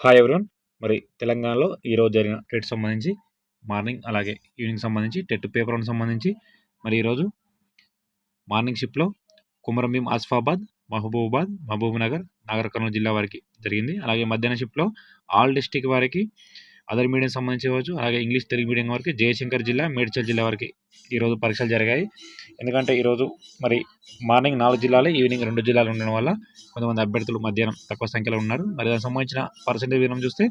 Hi everyone మరి తెలంగాణలో ఈరోజు జరిగిన టెట్ సంబంధించి మార్నింగ్ అలాగే ఈవినింగ్ సంబంధించి టెట్ పేపర్ సంబంధించి మరి ఈరోజు మార్నింగ్ షిఫ్ట్లో కుమరంభీం ఆసిఫాబాద్ మహబూబాబాద్ మహబూబ్నగర్ నాగర్ కర్నూలు జిల్లా వారికి జరిగింది. అలాగే మధ్యాహ్న షిఫ్ట్లో ఆల్ డిస్టిక్ వారికి అదర్ మీడియం సంబంధించి ఇవ్వచ్చు అలాగే ఇంగ్లీష్ తెలుగు మీడియం వరకు జయశంకర్ జిల్లా మేడ్చల్ జిల్లా వరకు ఈరోజు పరీక్షలు జరిగాయి. ఎందుకంటే ఈరోజు మరి మార్నింగ్ నాలుగు జిల్లాలు ఈవినింగ్ రెండు జిల్లాలు ఉండడం వల్ల కొంతమంది అభ్యర్థులు మధ్యాహ్నం తక్కువ సంఖ్యలో ఉన్నారు. మరి దానికి సంబంధించిన పర్సెంటేజ్ విధానం చూస్తే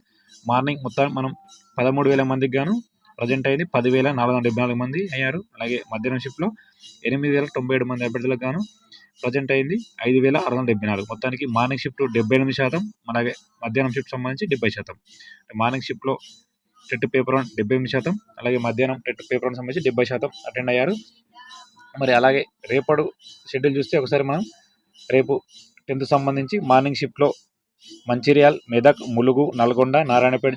మార్నింగ్ మొత్తం మనం పదమూడు వేల మందికి గాను ప్రజెంట్ అయింది పదివేల నాలుగు వందల డెబ్బై నాలుగు మంది అయ్యారు. అలాగే మధ్యాహ్నం షిఫ్ట్లో ఎనిమిది వేల తొంభై ఏడు మంది అభ్యర్థులకు గాను ప్రజెంట్ అయింది ఐదు వేల ఆరు వందల డెబ్బై నాలుగు. మొత్తానికి మార్నింగ్ షిఫ్ట్ డెబ్బై ఎనిమిది శాతం అలాగే మధ్యాహ్నం షిఫ్ట్ సంబంధించి డెబ్బై శాతం. మార్నింగ్ షిఫ్ట్లో టెట్ పేపర్ వన్ డెబ్బై ఎనిమిది శాతం అలాగే మధ్యాహ్నం టెట్ పేపర్ వన్ సంబంధించి డెబ్బై శాతం అటెండ్ అయ్యారు. మరి అలాగే రేపడు షెడ్యూల్ చూస్తే ఒకసారి మనం రేపు టెన్త్ సంబంధించి మార్నింగ్ షిఫ్ట్లో మంచిర్యాల్ మెదక్ ములుగు నల్గొండ నారాయణపేట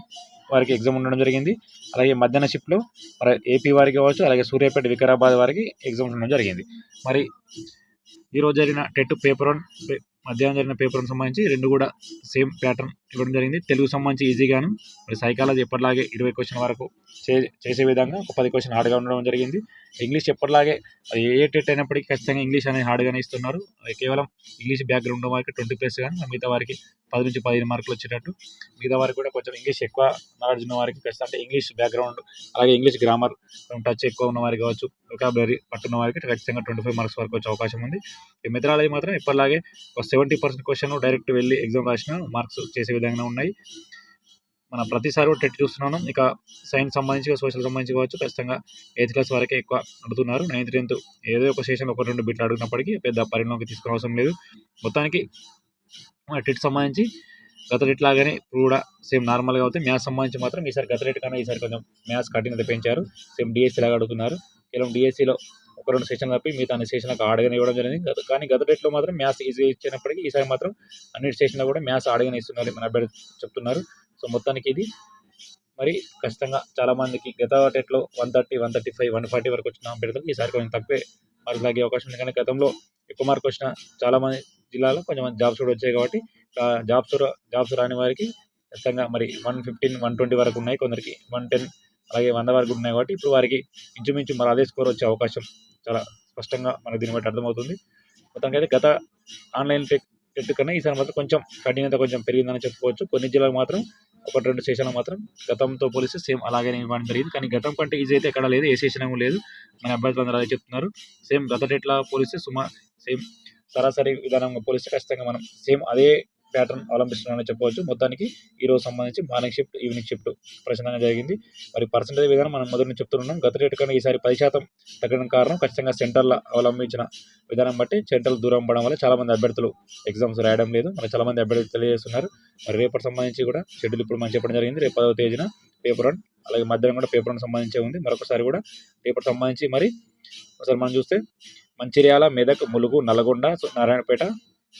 వారికి ఎగ్జామ్ ఉండడం జరిగింది. అలాగే మధ్యాహ్న షిఫ్ట్లో మరి ఏపీ వారికి కావచ్చు అలాగే సూర్యాపేట వికారాబాద్ వారికి ఎగ్జామ్స్ ఉండడం జరిగింది. మరి ఈరోజు జరిగిన టెట్ పేపర్ వన్ మధ్యాహ్నం జరిగిన పేపర్ వన్ సంబంధించి రెండు కూడా సేమ్ ప్యాటర్న్ ఇవ్వడం జరిగింది. తెలుగు సంబంధించి ఈజీగాను మరి సైకాలజీ ఎప్పటిలాగే ఇరవై క్వశ్చన్ వరకు చే చేసే విధంగా ఒక పది క్వశ్చన్ హార్డ్గా ఉండడం జరిగింది. ఇంగ్లీష్ ఎప్పటిలాగే ఏ టెట్ అయినప్పటికీ ఖచ్చితంగా ఇంగ్లీష్ అనేది హార్డ్గానే ఇస్తున్నారు. కేవలం ఇంగ్లీష్ బ్యాక్గ్రౌండ్ ఉన్న వారికి ట్వంటీ ప్లస్ కానీ మిగతా వారికి పది నుంచి పదిహేను మార్కులు వచ్చేటట్టు. మిగతా వారికి కూడా కొంచెం ఇంగ్లీష్ ఎక్కువ నాలెడ్జ్ ఉన్న వారికి ఖచ్చితంగా అంటే ఇంగ్లీష్ బ్యాక్గ్రౌండ్ అలాగే ఇంగ్లీష్ గ్రామర్ టచ్ ఎక్కువ ఉన్న వారికి కావచ్చు ఒకాబులరీ పట్టున్న వారికి ఖచ్చితంగా ట్వంటీ ఫైవ్ మార్క్స్ వరకు వచ్చే అవకాశం ఉంది. ఈ మెథడాలజీ మాత్రం ఎప్పటిలాగే ఒక సెవెంటీ పర్సెంట్ క్వశ్చన్ డైరెక్ట్ వెళ్ళి ఎగ్జామ్ రాసిన మార్క్స్ చేసే విధంగా ఉన్నాయి. మన ప్రతిసారి టెట్ చూస్తున్నాను. ఇక సైన్స్ సంబంధించి సోషల్ సంబంధించి కావచ్చు ఖచ్చితంగా ఎయిత్ క్లాస్ వరకే ఎక్కువ అడుగుతున్నారు. నైన్త్ టెన్త్ ఏదో ఒక సెషన్ ఒక రెండు బిట్లు అడిగినప్పటికీ పెద్ద పరిణామకి తీసుకునే అవసరం లేదు. మొత్తానికి టెట్ సంబంధించి గత రేట్ లాగానే ఇప్పుడు కూడా సేమ్ నార్మల్గా అవుతాయి మ్యాథ్స్ సంబంధించి మాత్రం ఈసారి గత రెట్ కన్నా ఈసారి కొంచెం మ్యాథ్స్ కఠినత పెంచారు. సేమ్ డిఎస్సీ లాగా అడుగుతున్నారు. కేవలం డిఎస్సీలో ఒక రెండు సెషన్ తప్పి మిగతా అన్ని సెషన్లకు ఆడగానే ఇవ్వడం జరిగింది. కానీ గత డేట్లో మాత్రం మ్యాథ్స్ ఈజీ ఇచ్చినప్పటికీ ఈసారి మాత్రం అన్ని స్టేషన్లో కూడా మ్యాథ్స్ ఆడగానే ఇస్తున్నారు మన అభ్యర్థి చెప్తున్నారు. సో మొత్తానికి ఇది. మరి ఖచ్చితంగా చాలామందికి గత డేట్లో one thirty one thirty five one forty వరకు వచ్చిన అభ్యర్థులకు ఈసారి కొంచెం తక్కువే మార్కులు తగ్గే అవకాశం ఉంది. కానీ గతంలో ఎక్కువ మార్క్ వచ్చిన చాలామంది జిల్లాలో కొంచెం జాబ్స్ కూడా వచ్చాయి కాబట్టి జాబ్స్ జాబ్స్ రాని వారికి ఖచ్చితంగా మరి వన్ ఫిఫ్టీన్ వన్ ట్వంటీ వరకు ఉన్నాయి. కొందరికి వన్ టెన్ అలాగే వంద వరకు ఉన్నాయి కాబట్టి ఇప్పుడు వారికి ఇంచుమించు మరి అదే స్కోర్ వచ్చే అవకాశం చాలా స్పష్టంగా మనకు దీన్ని బట్టి అర్థమవుతుంది. మొత్తానికి అయితే గత ఆన్లైన్ టెట్ కన్నా ఈసారి మాత్రం కొంచెం కఠినత కొంచెం పెరిగిందని చెప్పుకోవచ్చు. కొన్ని జిల్లాలు మాత్రం ఒకటి రెండు సెషన్లు మాత్రం గతంతో పోలిస్తే సేమ్ అలాగే ఇవ్వడం జరిగింది కానీ గతం కంటే ఈజీ అయితే ఎక్కడ లేదు ఏ సెషన్ లేదు మన అభ్యర్థులు అందరూ అదే చెప్తున్నారు. సేమ్ గత టెట్లా పోలిస్తే సుమా సేమ్ సరాసరి విధానంగా పోలిస్తే ఖచ్చితంగా మనం సేమ్ అదే ప్యాటర్న్ అవలంబిస్తున్నారని చెప్పవచ్చు. మొత్తానికి ఈరోజు సంబంధించి మార్నింగ్ షిఫ్ట్ ఈవినింగ్ షిఫ్ట్ ప్రశ్నగా జరిగింది. మరి పర్సంటేజ్ విధానం మనం మొదటి నుంచి చెప్తున్నాం. గత రేటు కన్నా ఈసారి పది శాతం తగ్గడం కారణం ఖచ్చితంగా సెంటర్ల అవలంబించిన విధానం బట్టి సెంటర్లు దూరం పడడం వల్ల చాలామంది అభ్యర్థులు ఎగ్జామ్స్ రాయడం లేదు. మరి చాలామంది అభ్యర్థులు తెలియజేస్తున్నారు. మరి రేపటి సంబంధించి కూడా షెడ్యూల్ ఇప్పుడు మనం చెప్పడం జరిగింది. రేపు పదవ తేదీన పేపర్ వన్ అలాగే మధ్యాహ్నం కూడా పేపర్ వన్ సంబంధించి ఉంది. మరొకసారి కూడా రేపటి సంబంధించి మరి ఒకసారి మనం చూస్తే మంచిర్యాల మెదక్ ములుగు నల్గొండ నారాయణపేట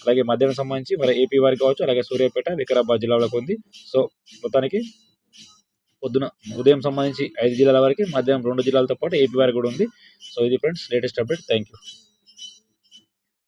అలాగే మధ్యాహ్నం సంబంధించి మరి ఏపీ వారికి కావచ్చు అలాగే సూర్యాపేట వికారాబాద్ జిల్లాలకు ఉంది. సో మొత్తానికి పొద్దున ఉదయం సంబంధించి ఐదు జిల్లాల వరకు మధ్యాహ్నం రెండు జిల్లాలతో పాటు ఏపీ వారికి కూడా ఉంది. సో ఇది friends latest update. Thank you